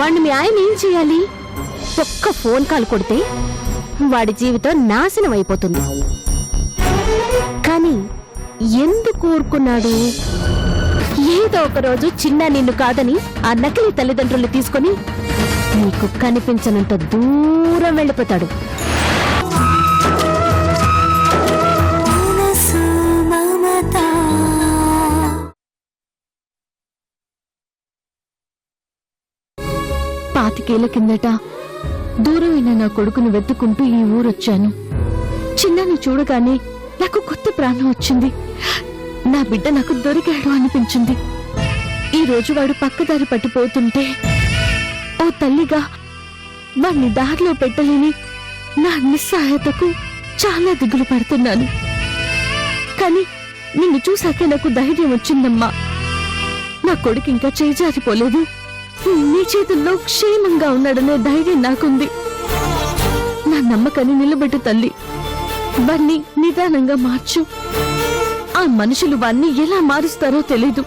వాడిని మీ ఆయన ఏం చేయాలి? ఒక్క ఫోన్ కాల్ కొడితే వాడి జీవితం నాశనం అయిపోతుంది. కానీ ఎందుకు ఊరుకున్నాడు? ఏదో ఒక రోజు చిన్న నిన్ను కాదని ఆ నకిలీ తల్లిదండ్రులు తీసుకొని నీకు కనిపించనంత దూరం వెళ్ళిపోతాడు. పాతికేళ్ళ కిందట దూరమైన నా కొడుకును వెతుక్కుంటూ ఈ ఊరొచ్చాను. చిన్నని చూడగానే నాకు కొత్త ప్రాణం వచ్చింది. నా బిడ్డ నాకు దొరికాడు అనిపించింది. ఈ రోజు వాడు పక్కదారి పట్టిపోతుంటే ఓ తల్లిగా వాణ్ణి దారిలో పెట్టలేని నా నిస్సహాయతకు చాలా దిగులు పడుతున్నాను. కానీ నిన్ను చూశాకే నాకు ధైర్యం వచ్చిందమ్మా. నా కొడుకు ఇంకా చేజారిపోలేదు. నీ చేతుల్లో క్షేమంగా ఉన్నాడనే ధైర్యం నాకుంది. నా నమ్మకాన్ని నిలబెట్టు తల్లి. వాణ్ణి నిదానంగా మార్చు. ఆ మనుషులు వాణ్ణి ఎలా మారుస్తారో తెలీదు.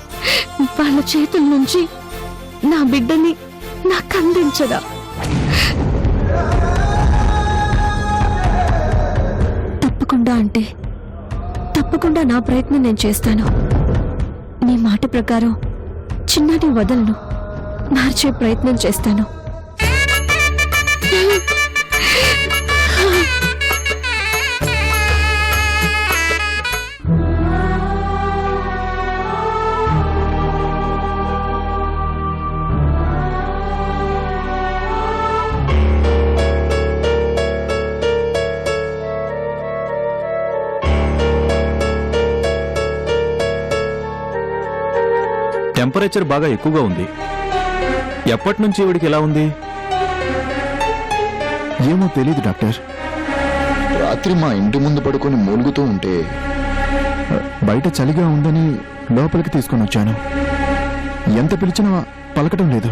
వాళ్ళ చేతుల నుంచి నా బిడ్డని నాకు అందించరా. తప్పకుండా అంటే తప్పకుండా నా ప్రయత్నం నేను చేస్తాను. నీ మాట ప్రకారం చిన్నటి వదలను. మార్చే ప్రయత్నం చేస్తాను. టెంపరేచర్ బాగా ఎక్కువగా ఉంది. ఎప్పటి నుంచి ఈవిడికి ఇలా ఉంది? ఏమో తెలీదు డాక్టర్. రాత్రి మా ఇంటి ముందు పడుకొని మూలుగుతూ ఉంటే బయట చలిగా ఉందని లోపలికి తీసుకొని వచ్చాను. ఎంత పిలిచినా పలకటం లేదు.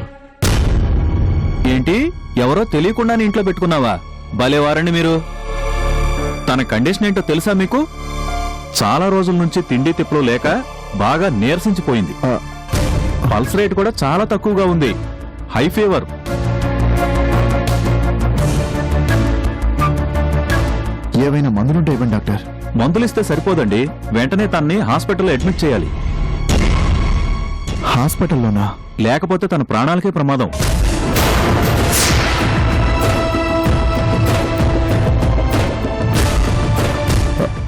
ఏంటి? ఎవరో తెలియకుండానే ఇంట్లో పెట్టుకున్నావా? భలేవారండి మీరు. తన కండిషన్ ఏంటో తెలుసా మీకు? చాలా రోజుల నుంచి తిండి తిప్పులు లేక బాగా నీరసించిపోయింది. ఆ, పల్స్ రేట్ కూడా చాలా తక్కువగా ఉంది. High fever. ఏవైనా మందులుంటే ఇవ్వండి డాక్టర్. మందులిస్తే సరిపోదండి. వెంటనే తన్ని హాస్పిటల్లో అడ్మిట్ చేయాలి. హాస్పిటల్లోనా? లేకపోతే తన ప్రాణాలకే ప్రమాదం.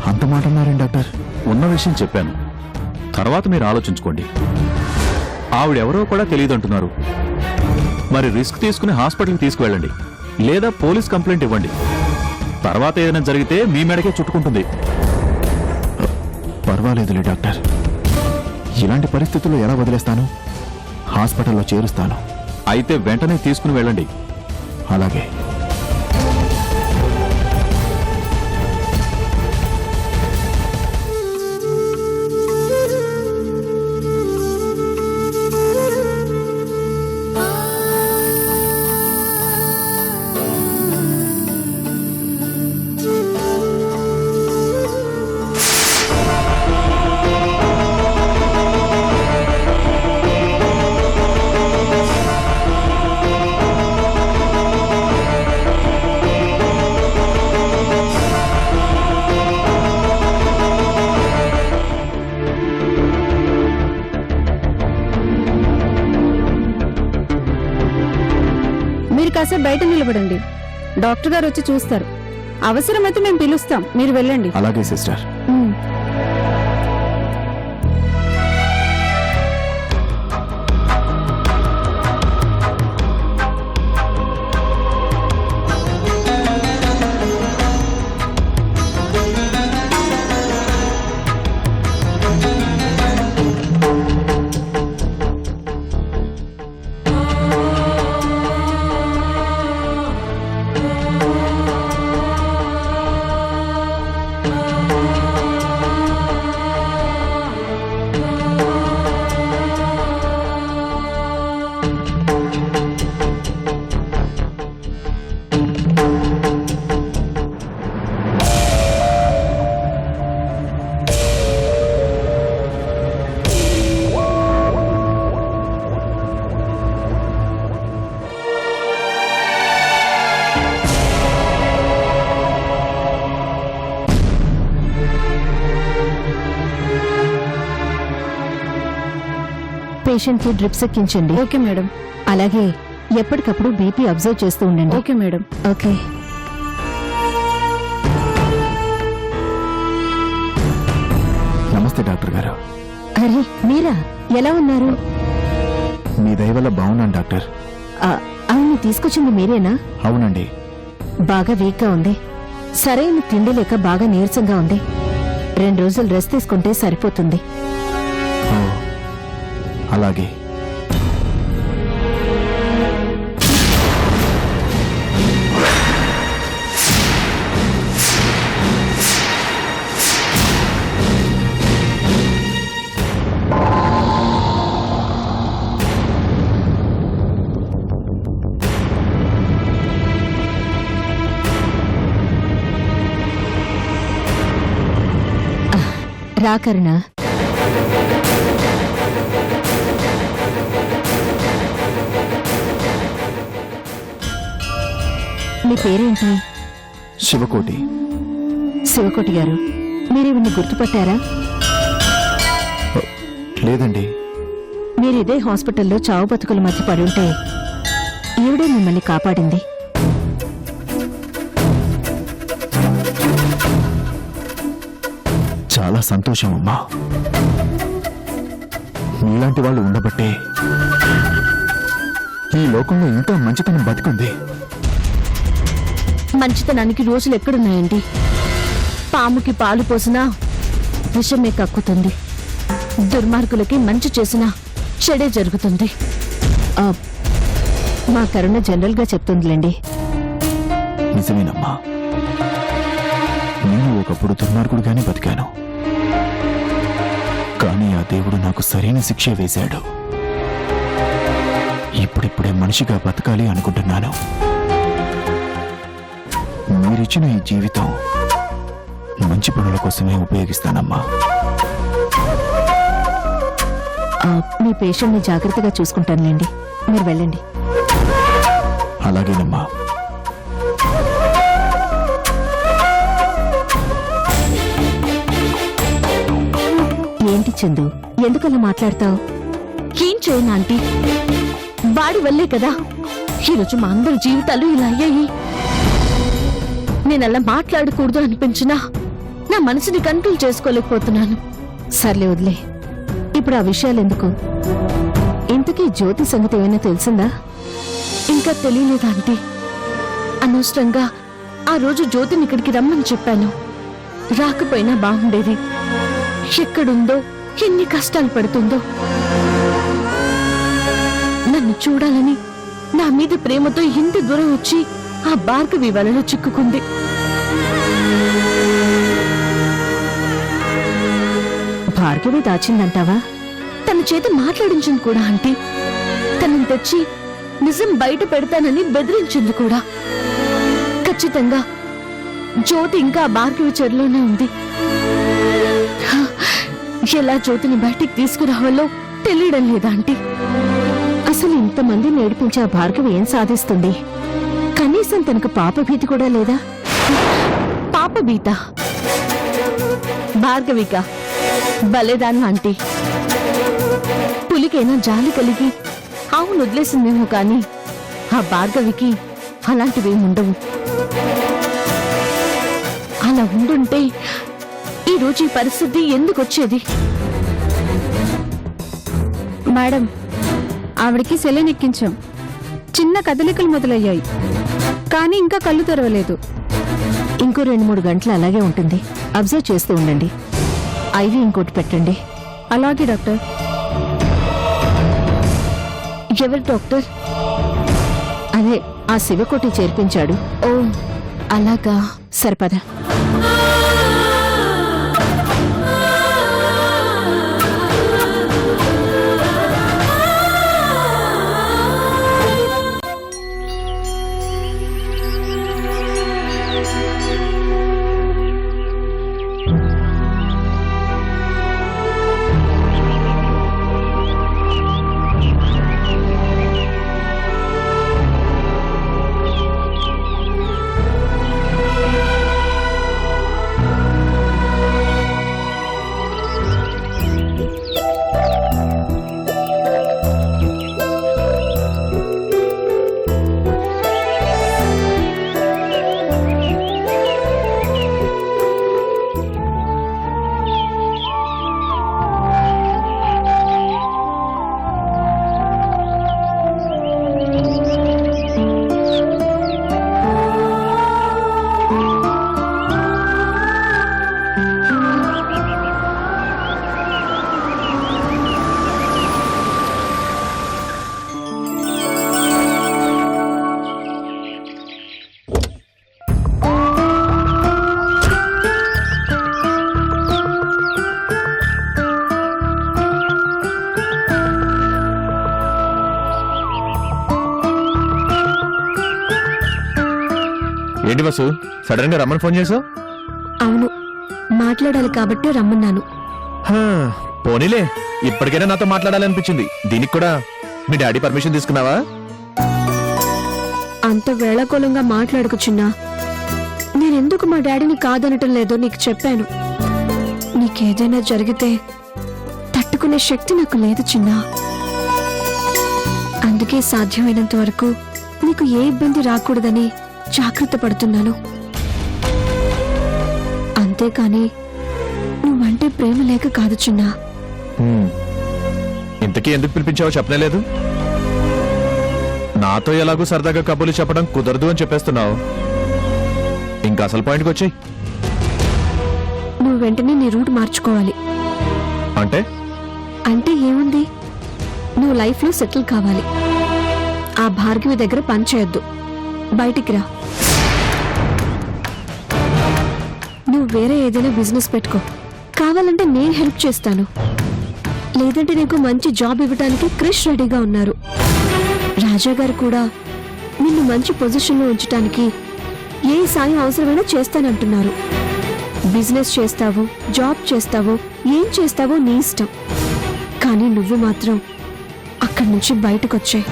అంత మాట అన్నారేం డాక్టర్? ఉన్న విషయం చెప్పాను. తర్వాత మీరు ఆలోచించుకోండి. ఆవిడెవరో కూడా తెలియదంటున్నారు. మరి రిస్క్ తీసుకుని హాస్పిటల్కి తీసుకువెళ్ళండి. లేదా పోలీస్ కంప్లైంట్ ఇవ్వండి. తర్వాత ఏదైనా జరిగితే మీ మెడకే చుట్టుకుంటుంది. పర్వాలేదులే డాక్టర్. ఇలాంటి పరిస్థితుల్లో ఎలా వదిలేస్తాను? హాస్పిటల్లో చేరుస్తాను. అయితే వెంటనే తీసుకుని వెళ్ళండి. అలాగే. బయట నిలబడండి. డాక్టర్ గారు వచ్చి చూస్తారు. అవసరమైతే మేము పిలుస్తాం. మీరు వెళ్ళండి. అలాగే సిస్టర్. ఉమ్. పేషెంట్కి డ్రిప్స్ ఎక్కించండి. Okay madam. అలాగే ఎప్పటికప్పుడు బీపీ అబ్జర్వ్ చేస్తూ ఉండండి. Okay madam. ఓకే. నమస్తే డాక్టర్ గారు. అరే మీరా? ఎలా ఉన్నారు? మీ దయ వల్ల బాగున్నాను డాక్టర్. ఆ, అవును తీసుకొచ్చింది మీరేనా? అవునండి. బాగా వీక్గా ఉంది. సరైన తిండి లేక బాగా నీరసంగా ఉంది. రెండు రోజులు రెస్ట్ తీసుకుంటే సరిపోతుంది. అలాగే. రాకరుణ మీ పేరేంటి శివకోటి. శివకోటి గారు మీరు ఈవిడ్ని గుర్తుపట్టారా? లేదండి. మీరు ఇదే హాస్పిటల్లో చావు బతుకుల మధ్య పడి ఉంటే ఈవిడే మిమ్మల్ని కాపాడింది. చాలా సంతోషం అమ్మా. మీలాంటి వాళ్ళు ఉండబట్టే ఈ లోకంలో ఇంకా మంచితనం బతికుంది. మంచితనానికి రోజులు ఎక్కడున్నాయండి? పాముకి పాలు పోసినా విషమే కక్కుతుంది. దుర్మార్గులకి మంచి చేసినా చెడే జరుగుతుంది. మా కరుణ జనరల్గా చెప్తుందిలేండి. నిజమేనమ్మా. నేను ఒకప్పుడు దుర్మార్గుడుగానే బతికాను. కానీ ఆ దేవుడు నాకు సరైన శిక్ష వేశాడు. ఇప్పుడిప్పుడే మనిషిగా బతకాలి అనుకుంటున్నాను. మీరిచ్చిన ఈ జీవితం మంచి పనుల కోసమే ఉపయోగిస్తానమ్మా. మీ పేషెంట్ని జాగ్రత్తగా చూసుకుంటానులేండి. మీరు వెళ్ళండి. అలాగేనమ్మా. ఏంటి చందు? ఎందుకలా మాట్లాడతావు? ఏం చేయను ఆంటీ? వాడి వల్లే కదా. ఈరోజు మా అందరి జీవితాలు ఇలా అయ్యాయి. నేను అలా మాట్లాడకూడదు అనిపించినా నా మనసుని కంట్రోల్ చేసుకోలేకపోతున్నాను. సర్లే వదిలే. ఇప్పుడు ఆ విషయాలు ఎందుకు ఇంతకీ జ్యోతి సంగతి ఏమైనా తెలిసిందా? ఇంకా తెలియలేదా ఆంటీ? అనవసరంగా ఆ రోజు జ్యోతిని ఇక్కడికి రమ్మని చెప్పాను. రాకపోయినా బాగుండేది. ఎక్కడుందో ఎన్ని కష్టాలు పడుతుందో. నన్ను చూడాలని నా మీద ప్రేమతో ఇంత దూరం వచ్చి ఆ భార్గవి వలలో చిక్కుకుంది. భార్గవి దాచిందంటావా? తన చేత మాట్లాడించింది కూడా ఆంటీ తనని తెచ్చి నిజం బయట పెడతానని బెదిరించింది కూడా. ఖచ్చితంగా జ్యోతి ఇంకా ఆ భార్గవి చెరలోనే ఉంది. ఎలా జ్యోతిని బయటికి తీసుకురావాలో తెలియడం లేదా ఆంటీ? అసలు ఇంతమంది నేర్పించే ఆ భార్గవి ఏం సాధిస్తుంది? కనీసం తనకు పాప భీతి కూడా లేదా? పాప భీత భార్గవిక బలేదాను ఆంటీ. పులికైనా జాలి కలిగి ఆవును వదిలేసిందేమో కానీ ఆ భార్గవికి అలాంటివి ఉండవు. అలా ఉండుంటే ఈ రోజు ఈ పరిస్థితి ఎందుకు వచ్చేది? మేడం ఆవిడకి సెలెనెక్కించాం చిన్న కదలికలు మొదలయ్యాయి. కానీ ఇంకా కళ్ళు తెరవలేదు. ఇంకో రెండు మూడు గంటలు అలాగే ఉంటుంది. అబ్జర్వ్ చేస్తూ ఉండండి. ఐవి ఇంకోటి పెట్టండి. అలాగే డాక్టర్. ఎవరు డాక్టర్? అదే ఆ శివకోటి చేర్పించాడు. ఓ. అలాగా. సరిపదా. బస్సు సడన్గా రమ్మని ఫోన్ చేసావు అవును. మాట్లాడాలి కాబట్టి రమ్మన్నాను. పోనీలే. ఇప్పటికైనా నాతో మాట్లాడాలనిపించింది. దీనికి కూడా మీ డాడీ పర్మిషన్ తీసుకున్నావా? అంత వేళకోళంగా మాట్లాడుకు చిన్నా. నేనెందుకు మా డాడీని కాదనటం లేదో నీకు చెప్పాను. నీకేదైనా జరిగితే తట్టుకునే శక్తి నాకు లేదు చిన్నా. అందుకే సాధ్యమైనంత వరకు నీకు ఏ ఇబ్బంది రాకూడదని జాగ్రత్త పడుతున్నాను. అంతేకాని నువ్వంటే ప్రేమ లేక కాదు చిన్నా. ఇంతకీ ఎందుకు పిలిపించావో చెప్పలేదు నాతో ఎలాగో సరదాగా కబుర్లు చెప్పడం కుదరదు అని చెప్పేస్తున్నావు. ఇంకా అసలు పాయింట్కి వచ్చి నువ్వు వెంటనే నీ రూట్ మార్చుకోవాలి. అంటే? అంటే ఏముంది? నువ్వు లైఫ్లో సెటిల్ కావాలి. ఆ భార్గవి దగ్గర పని చేయొద్దు. బయటికి రా. నువ్వు వేరే ఏదైనా బిజినెస్ పెట్టుకో. కావాలంటే నేను హెల్ప్ చేస్తాను. లేదంటే నీకు మంచి జాబ్ ఇవ్వడానికి క్రిష్ రెడీగా ఉన్నారు. రాజా గారు కూడా నిన్ను మంచి పొజిషన్లో ఉంచడానికి ఏ సాయం అవసరమైనా చేస్తానంటున్నారు. బిజినెస్ చేస్తావో జాబ్ చేస్తావో ఏం చేస్తావో నీ ఇష్టం. కానీ నువ్వు మాత్రం అక్కడి నుంచి బయటకొచ్చాయి.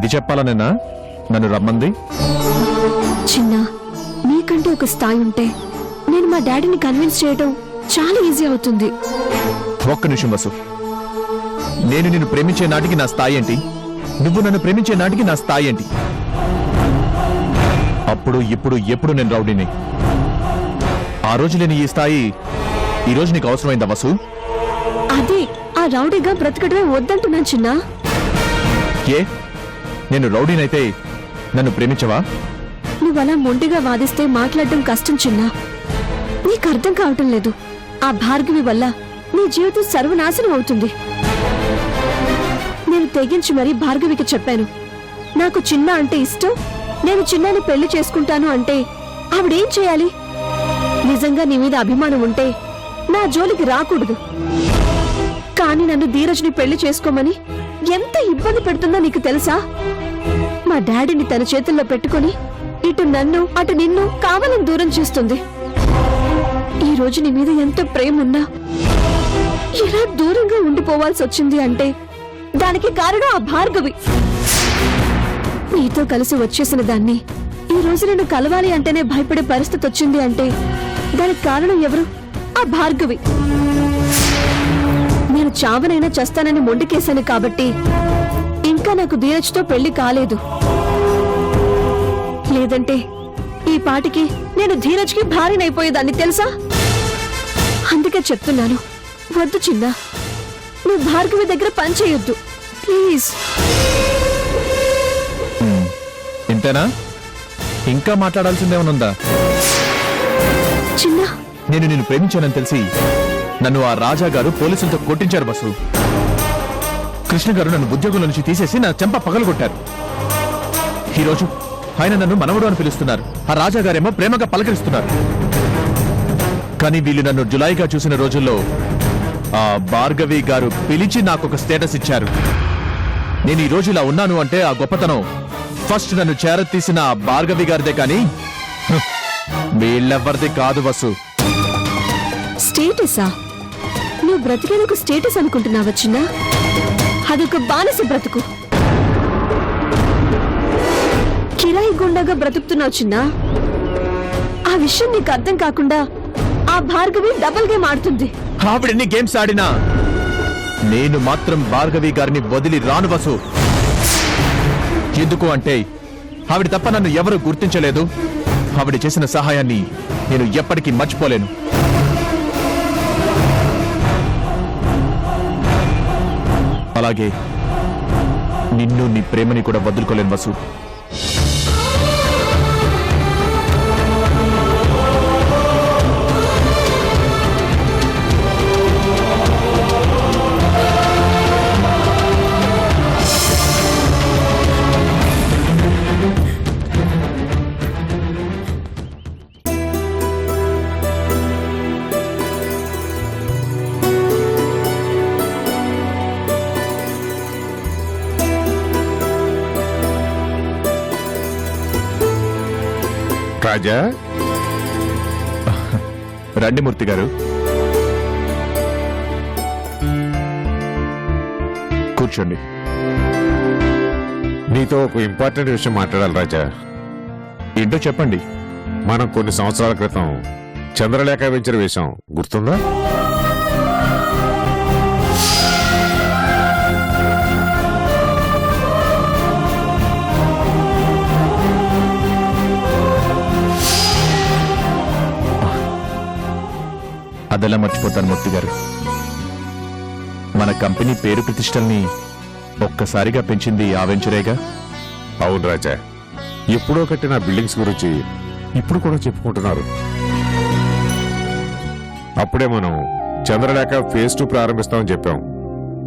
ఇది చెప్పాలనేనా? నన్ను రమ్మంది? చిన్న నీకంటే ఒక స్థాయి ఉంటే నేను మా డాడీని కన్విన్స్ చేయడం చాలా ఈజీ అవుతుంది. ఒక్క నిమిషం వసు. నేను నిన్ను ప్రేమించే నాటికి నా స్థాయి ఏంటి? నువ్వు నన్ను ప్రేమించే నాటికి నా స్థాయి ఏంటి? అప్పుడు ఇప్పుడు ఎప్పుడు నేను రౌడీని? ఆ రోజు లేని ఈ స్థాయి ఈ రోజు నీకు అవసరమైందా వసు? అదే ఆ రౌడీగా బ్రతకడమే వద్దంటున్నాను చిన్న. ఏ? నేను రౌడీనైతే నన్ను ప్రేమించవా? నువ్వలా మొండిగా వాదిస్తే మాట్లాడడం కష్టం చిన్న. నీకు అర్థం కావటం లేదు. ఆ భార్గవి వల్ల నీ జీవితం సర్వనాశనం అవుతుంది. నేను తెగించి మరీ భార్గవికి చెప్పాను. నాకు చిన్న అంటే ఇష్టం నేను చిన్నాను పెళ్ళి చేసుకుంటాను అంటే ఆవిడేం చేయాలి? నిజంగా నీ మీద అభిమానం ఉంటే నా జోలికి రాకూడదు. కానీ నన్ను ధీరజ్ని పెళ్ళి చేసుకోమని ఎంత ఇబ్బంది పెడుతుందో నీకు తెలుసా? మా డాడీని తన చేతుల్లో పెట్టుకుని ఇటు నన్ను అటు నిన్ను కావాలని దూరం చేస్తుంది. ఈ రోజు నీ మీద ఎంత ప్రేమ ఉన్నా ఇలా దూరంగా ఉండిపోవాల్సి వచ్చింది అంటే దానికి కారణం ఆ భార్గవి. నీతో కలిసి వచ్చేసిన దాన్ని ఈ రోజు నేను కలవాలి అంటేనే భయపడే పరిస్థితి వచ్చింది అంటే దానికి కారణం ఎవరు? ఆ భార్గవి. చావనైనా చస్తానని మొండికేశాను కాబట్టి ఇంకా నాకు ధీరజ్తో పెళ్ళి కాలేదు. లేదంటే ఈ పాటికి నేను ధీరజ్కి భార్యనైపోయేదాన్ని తెలుసా? అందుకే చెప్తున్నాను వద్దు చిన్న. నువ్వు భార్గవి దగ్గర పని చేయొద్దు. ప్లీజ్. ఇంతేనా? ఇంకా మాట్లాడాల్సిందేమనుందా? చిన్న. నేను నిన్ను ప్రేమించానని తెలిసి నన్ను ఆ రాజా గారు పోలీసులతో కొట్టించారు బస్సు. కృష్ణ గారు నన్ను ఉద్యోగంలో నుంచి తీసేసి నా చెంప పగలగొట్టారు. ఈరోజు ఆయన నన్ను మనవడు అని పిలుస్తున్నారు. ఆ రాజా గారేమో ప్రేమగా పలకరిస్తున్నారు. కానీ వీళ్ళు నన్ను జులాయిగా చూసిన రోజుల్లో ఆ భార్గవి గారు పిలిచి నాకు ఒక స్టేటస్ ఇచ్చారు. నేను ఈ రోజు ఇలా ఉన్నాను అంటే ఆ గొప్పతనం ఫస్ట్ నన్ను చేరతీసిన ఆ భార్గవి గారిదే కానీ వీళ్ళెవ్వరిది కాదు వసు స్టేటసా? నువ్వు బ్రతికేందుకు స్టేటస్ అనుకుంటున్నావా చిన్న? అదొక బానిస బ్రతుకు. కిరాయి గుండాగా బ్రతుకుతున్నావు చిన్న. ఆ విషయం నీకు అర్థం కాకుండా ఆ భార్గవి డబుల్ గేమ్ ఆడుతుంది. ఆవిడెన్ని గేమ్స్ ఆడినా? నేను మాత్రం భార్గవి గారిని వదిలి రాను వసు. ఎందుకు అంటే ఆవిడ తప్ప నన్ను ఎవరు గుర్తించలేదు. ఆవిడ చేసిన సహాయాన్ని నేను ఎప్పటికీ మర్చిపోలేను. అలాగే నిన్ను నీ ప్రేమని కూడా వదులుకోలేను వసు. రాజా? రండి మూర్తి గారు. కూర్చోండి. నీతో ఒక ఇంపార్టెంట్ విషయం మాట్లాడాలి రాజా. ఏంటో చెప్పండి. మనం కొన్ని సంవత్సరాల క్రితం చంద్రలేఖ వెంచర్ వేశాం. గుర్తుందా? అదెలా మర్చిపోతాను మూర్తి గారు? మన కంపెనీ పేరు ప్రతిష్టల్ని ఒక్కసారిగా పెంచింది ఆ వెంచరేగా అవును రాజా. ఎప్పుడో కట్టిన బిల్డింగ్స్ గురించి ఇప్పుడు కూడా చెప్పుకుంటున్నారు. అప్పుడే మనం చంద్రలేఖ ఫేజ్ టూ ప్రారంభిస్తామని చెప్పాం.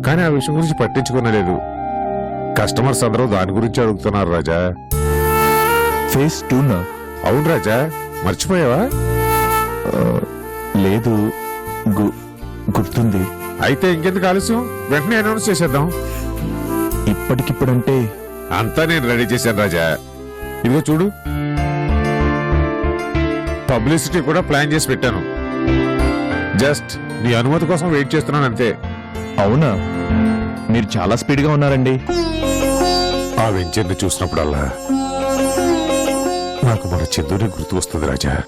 కానీ ఆ విషయం గురించి పట్టించుకునలేదు. కస్టమర్స్ అందరూ దాని గురించి అడుగుతున్నారు రాజా. ఫేస్ టూ నా అవును రాజా. మర్చిపోయావా? లేదు. గుర్తుంది. అయితే ఇంకెందుకు ఆలస్యం? వెంటనే అనౌన్స్ చేసేద్దాం. ఇప్పటికిప్పుడంటే అంతా నేను రెడీ చేశాను రాజా. ఇదిగో చూడు. పబ్లిసిటీ కూడా ప్లాన్ చేసి పెట్టాను. జస్ట్ నీ అనుమతి కోసం వెయిట్ చేస్తున్నాను అంతే. అవునా? మీరు చాలా స్పీడ్గా ఉన్నారండి. ఆ వెంచర్ని చూసినప్పుడల్లా నాకు మన చందునే గుర్తు వస్తుంది రాజా.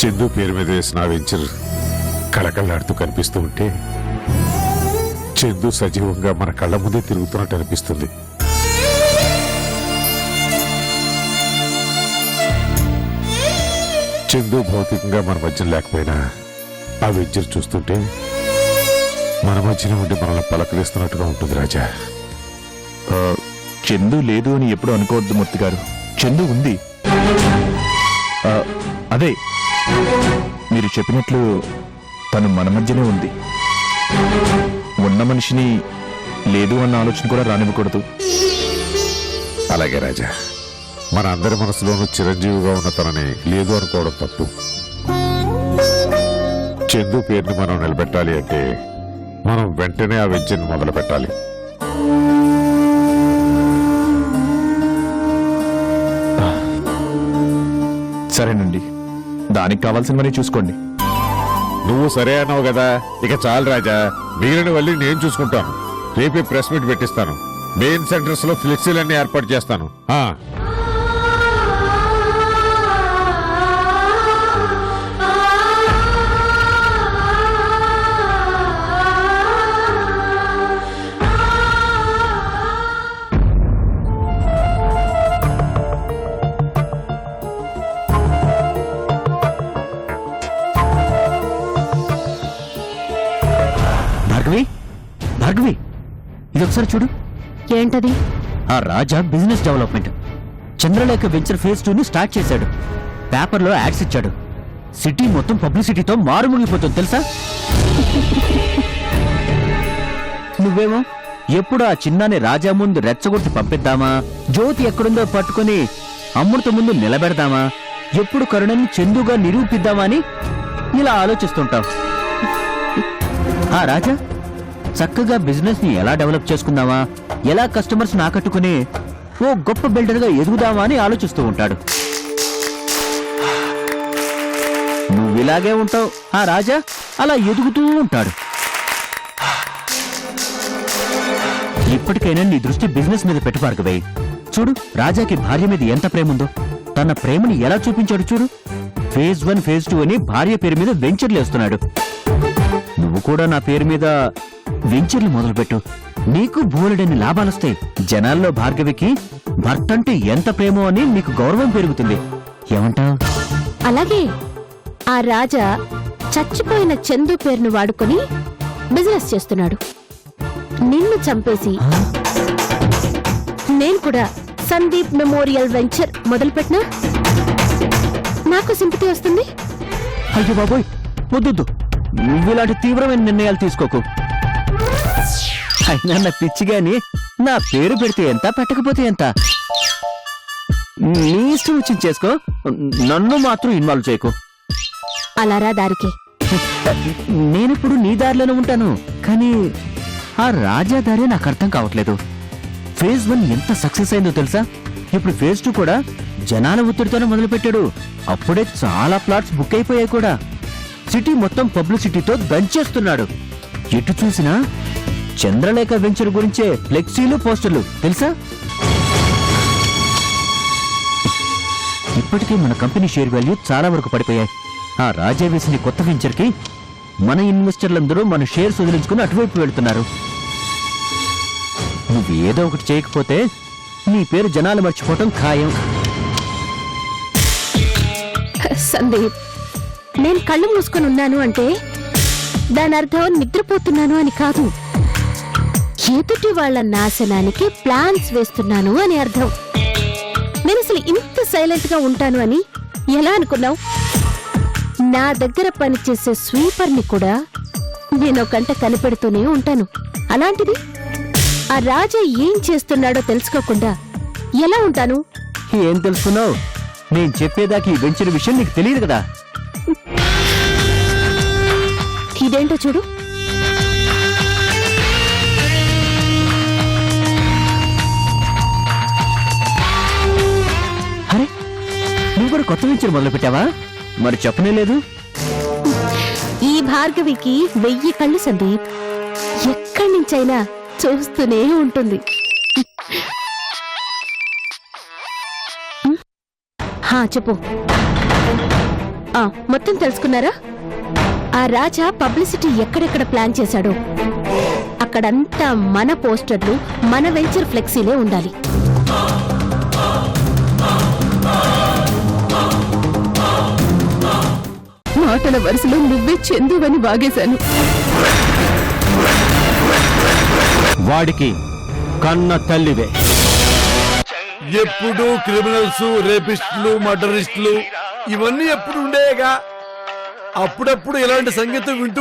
చందు పేరు మీద వేసిన వెంచర్ కళకళలాడుతూ కనిపిస్తూ ఉంటే చందు సజీవంగా మన కళ్ళ ముందే తిరుగుతున్నట్టు అనిపిస్తుంది. చందు భౌతికంగా మన మధ్యన లేకపోయినా ఆ వెంచర్ చూస్తుంటే మన మధ్యన ఉండి మనల్ని పలకరిస్తున్నట్టుగా ఉంటుంది రాజా. చందు లేదు అని ఎప్పుడు అనుకోవద్దు మూర్తి గారు చందు ఉంది. అదే మీరు చెప్పినట్లు తను మన మధ్యనే ఉంది. ఉన్న మనిషిని లేదు అన్న ఆలోచన కూడా రానివ్వకూడదు. అలాగే రాజా. మన అందరి మనసులోనూ చిరంజీవిగా ఉన్న తనని లేదు అనుకోవడం తప్పు. చందు పేరుని మనం నిలబెట్టాలి అంటే మనం వెంటనే ఆ వెంచర్ని మొదలు పెట్టాలి సరేనండి. దానికి కావాల్సినవన్నీ చూసుకోండి. నువ్వు సరే అన్నావు కదా? ఇక చాలు రాజా. మిగిలిన వెళ్ళి నేను చూసుకుంటాను. రేపే ప్రెస్ మీట్ పెట్టిస్తాను. మెయిన్ సెంటర్స్లో ఫ్లెక్సీలన్నీ ఏర్పాటు చేస్తాను. ఆ. ఇది ఒకసారి చూడు. ఏంటది? ఆ Raja business development. Chandralekha venture phase two ని స్టార్ట్ చేశాడు. పేపర్లో యాడ్స్ ఇచ్చాడు. సిటీ మొత్తం పబ్లిసిటీతో మారుమూగిపోతుంది తెలుసా? నువ్వేమో? ఎప్పుడు ఆ చిన్నాని రాజా ముందు రెచ్చగొట్టి పంపిద్దామా? జ్యోతి ఎక్కడుందో పట్టుకొని అమృత ముందు నిలబెడదామా? ఎప్పుడు కరుణని చందుగా నిరూపిద్దామా అని ఇలా ఆలోచిస్తుంటావు. ఆ రాజా చక్కగా బిజినెస్ని ఎలా డెవలప్ చేసుకుందామా ఎలా కస్టమర్స్ ఆకట్టుకుని ఓ గొప్ప బిల్డర్గా ఎదుగుదామా అని ఆలోచిస్తూ ఉంటాడు. నువ్వు ఇలాగే ఉంటావు. ఆ రాజా అలా ఎదుగుతూ ఉంటాడు. ఇప్పటికైనా నీ దృష్టి బిజినెస్ మీద పెట్టు చూడు రాజాకి భార్య మీద ఎంత ప్రేమ ఉందో తన ప్రేమని ఎలా చూపించాడు చూడు. ఫేజ్ వన్ ఫేజ్ టూ అని భార్య పేరు మీద వెంచర్లు వేస్తున్నాడు నువ్వు కూడా నా పేరు మీద వెంచర్లు మొదలుపెట్టు. నీకు బోలెడని లాభాలొస్తాయి. జనాల్లో భార్గవికి భర్త అంటే ఎంత ప్రేమో అని నీకు గౌరవం పెరుగుతుంది. ఏమంటావ్? అలాగే ఆ రాజా చచ్చిపోయిన చందు పేరును వాడుకొని బిజినెస్ చేస్తున్నాడు. నిన్ను చంపేసి నేను కూడా సందీప్ మెమోరియల్ వెంచర్ మొదలుపెట్టినా? నాకు సింపతి వస్తుంది? అయ్యో బాబోయ్ వద్దొద్దు. నువ్వు ఇలాంటి తీవ్రమైన నిర్ణయాలు తీసుకోకు. అయినా నా పిచ్చిగాని నా పేరు పెడితే ఎంత పెట్టకపోతే ఎంత? నీ ఇష్టం వచ్చింది చేసుకో. నన్ను మాత్రం ఇన్వాల్వ్ చేయకు. అలారా దారికి. నేనెప్పుడు నీ దారిలోనే ఉంటాను. కానీ ఆ రాజా దారి నాకు అర్థం కావట్లేదు. ఫేజ్ వన్ ఎంత సక్సెస్ అయిందో తెలుసా? ఇప్పుడు ఫేజ్ టూ కూడా జనాల ఒత్తిడితోనే మొదలుపెట్టాడు. అప్పుడే చాలా ప్లాట్స్ బుక్ అయిపోయాయి కూడా. సిటీ మొత్తం పబ్లిసిటీతో దంచేస్తున్నాడు. ఎటు చూసినా చంద్రలేఖ వెంచర్ గురించే ఫ్లెక్సీలు పోస్టర్లు తెలుసా? ఇప్పటికే మన కంపెనీ షేర్ వాల్యూ చాలా వరకు పడిపోయాయి. ఆ రాజా వేసిన కొత్త వెంచర్కి మన ఇన్వెస్టర్లందరూ మన షేర్స్ వదిలించుకుని అటువైపు వెళ్తున్నారు. నువ్వు ఏదో ఒకటి చేయకపోతే నీ పేరు జనాలు మర్చిపోవటం ఖాయం. సందీప్ నేను కళ్ళు మూసుకొని ఉన్నాను అంటే దాని అర్థం నిద్రపోతున్నాను అని కాదు. ఎదుటి వాళ్ళ నాశనానికి ప్లాన్స్ వేస్తున్నాను అని అర్థం. నేను అసలు ఇంత సైలెంట్గా ఉంటాను అని ఎలా అనుకున్నావు? నా దగ్గర పనిచేసే స్వీపర్ని కూడా నేను ఒక గంట కనిపెడుతూనే ఉంటాను. అలాంటిది ఆ రాజా ఏం చేస్తున్నాడో తెలుసుకోకుండా ఎలా ఉంటాను? ఏం తెలుసుకున్నావు? నేను చెప్పేదాకా ఈ వెంచర్ విషయం నీకు తెలియదు కదా. ఇదేంటో చూడు. నువ్వు కూడా కొత్త వెంచర్ మొదలు పెట్టావా మరి చెప్పనే లేదు. ఈ భార్గవికి వెయ్యి కళ్ళు సందీప్. ఎక్కడి నుంచైనా చూస్తూనే ఉంటుంది. హా చెప్పు. ఆ, మొత్తం తెలుసుకున్నారా? ఆ రాజా పబ్లిసిటీ ఎక్కడెక్కడ ప్లాన్ చేశాడో? అక్కడంతా మన పోస్టర్లు మన వెంచర్ ఫ్లెక్సీలే ఉండాలి. మాటల వరుసలో నువ్వే చెందువని బాగేశాను వాడికి కన్న తల్లివే. ఎప్పుడు క్రిమినల్స్ రేపిస్టులు మర్డరిస్టులు ఇవన్నీ ఎప్పుడు ఉండేగా అప్పుడప్పుడు ఇలాంటి సంగీతం వింటూ